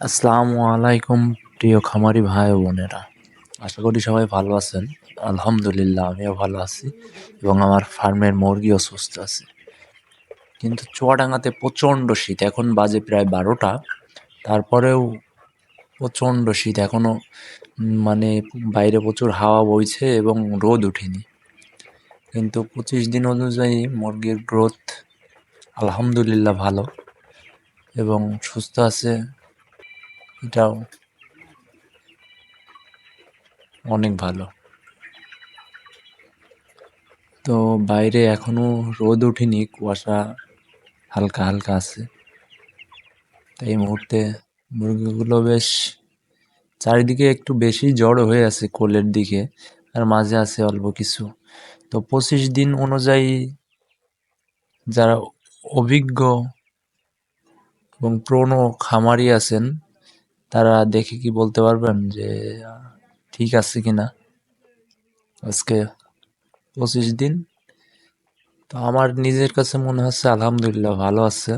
আসসালামু আলাইকুম, প্রিয় খামারি ভাই বোনেরা। আশা করি সবাই ভালো আছেন। আলহামদুলিল্লাহ, আমিও ভালো আছি এবং আমার ফার্মের মুরগিও সুস্থ আছে। কিন্তু চুয়াডাঙ্গাতে প্রচণ্ড শীত, এখন বাজে প্রায় বারোটা। তারপরেও প্রচণ্ড শীত এখনও মানে বাইরে প্রচুর হাওয়া বইছে এবং রোদ উঠেনি। কিন্তু পঁচিশ দিন অনুযায়ী মুরগির গ্রোথ আলহামদুলিল্লাহ ভালো এবং সুস্থ আছে। এটাও অনেক ভালো। তো বাইরে এখনও রোদ ওঠেনি, কুয়াশা হালকা হালকা আছে। তো এই মুহূর্তে মুরগিগুলো বেশ চারিদিকে একটু বেশি জড়ো হয়ে আছে কোলের দিকে, আর মাঝে আছে অল্প কিছু। তো পঁচিশ দিন অনুযায়ী যারা অভিজ্ঞ এবং প্রোনো খামারি আছেন তারা দেখে কি বলতে পারবেন যে ঠিক আছে কি না আজকে পঁচিশ দিন। তো আমার নিজের কাছে মনে হচ্ছে আলহামদুলিল্লাহ ভালো আছে।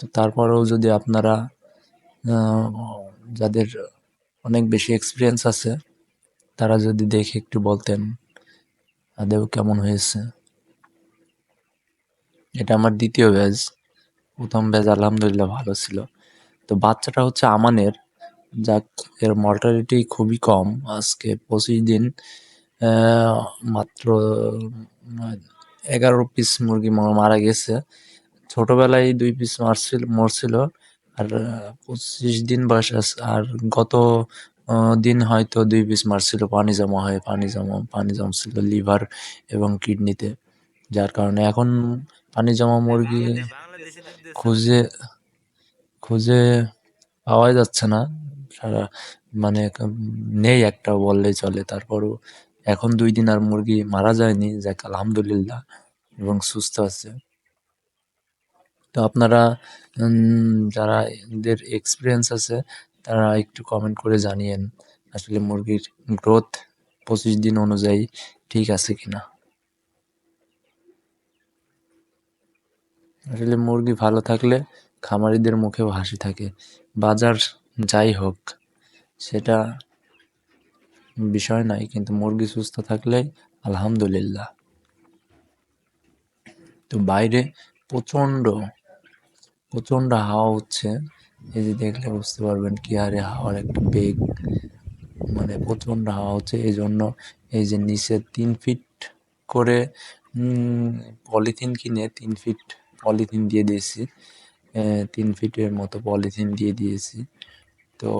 তো তারপরেও যদি আপনারা যাদের অনেক বেশি এক্সপিরিয়েন্স আছে, তারা যদি দেখে একটু বলতেন আদেও কেমন হয়েছে। এটা আমার দ্বিতীয় ব্যাজ প্রথম ব্যাজ আলহামদুলিল্লাহ ভালো ছিল। তো বাচ্চাটা হচ্ছে আমানের। যাক এর মর্টালিটি খুবই কম। আজকে পঁচিশ দিন মাত্র এগারো পিস মুরগি মারা গেছে। ছোটবেলায় দুই পিস মারছিল মরছিল। আর পঁচিশ দিন বয়স আর গত দিন হয়তো দুই পিস মারছিল। পানি জমা হয়ে পানি জমা পানি জমছিল লিভার এবং কিডনিতে। যার কারণে এখন পানি জমা মুরগি খুঁজে খুঁজে পাওয়াই যাচ্ছে না। সারা মানে নেই একটা বললেই চলে। তারপরও এখন দুই দিন আর মুরগি মারা যায়নি। যাক, আলহামদুলিল্লাহ, এবং সুস্থ আছে। তো আপনারা যারা এদের এক্সপিরিয়েন্স আছে, তারা একটু কমেন্ট করে জানিয়েন, আসলে মুরগির গ্রোথ পঁচিশ দিন অনুযায়ী ঠিক আছে কিনা। আসলে মুরগি ভালো থাকলে খামারিদের মুখেও হাসি থাকে। বাজার যাই হোক, সেটা বিষয় নাই কিন্তু মুরগি সুস্থ থাকলে আলহামদুলিল্লাহ। তো বাইরে প্রচণ্ড প্রচণ্ড হাওয়া হচ্ছে। এই যে দেখলে বুঝতে পারবেন কি হারে হাওয়ার একটা বেগ। মানে প্রচণ্ড হাওয়া হচ্ছে এই জন্য এই যে নিচে তিন ফিট করে পলিথিন কিনে তিন ফিট পলিথিন দিয়ে দিয়েছি। তিন ফিটের মতো পলিথিন দিয়ে দিয়েছি। তো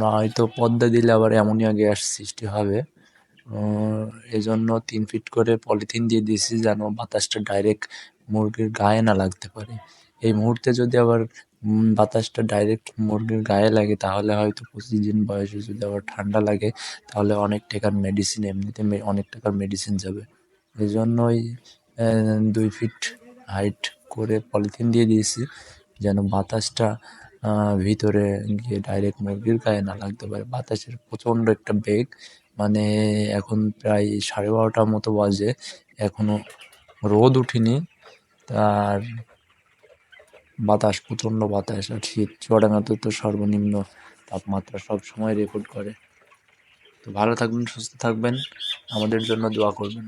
নয়তো পদ্মা দিলে আবার অ্যামোনিয়া গ্যাস সৃষ্টি হবে। এজন্য তিন ফিট করে পলিথিন দিয়ে দিয়েছি যেন বাতাসটা ডাইরেক্ট মুরগির গায়ে না লাগতে পারে। এই মুহূর্তে যদি আবার বাতাসটা ডাইরেক্ট মুরগির গায়ে লাগে, তাহলে হয়তো পঁচিশ দিন বয়সে যদি আবার ঠান্ডা লাগে, তাহলে অনেক টাকার মেডিসিন এমনিতে অনেক টাকার মেডিসিন যাবে। এই জন্যই দুই ফিট হাইট করে পলিথিন দিয়ে দিয়েছি, যেন বাতাসটা ভিতরে গিয়ে ডাইরেক্ট মুরগির গায়ে না লাগতে পারে। বাতাসের প্রচণ্ড একটা বেগ মানে এখন প্রায় সাড়ে বারোটার মতো বাজে এখনও রোদ উঠিনি। তার বাতাস, প্রচণ্ড বাতাস, আর শীত চুয়াডাঙ্গাতে তো সর্বনিম্ন তাপমাত্রা সব সময় রেকর্ড করে। তো ভালো থাকবেন, সুস্থ থাকবেন, আমাদের জন্য দোয়া করবেন।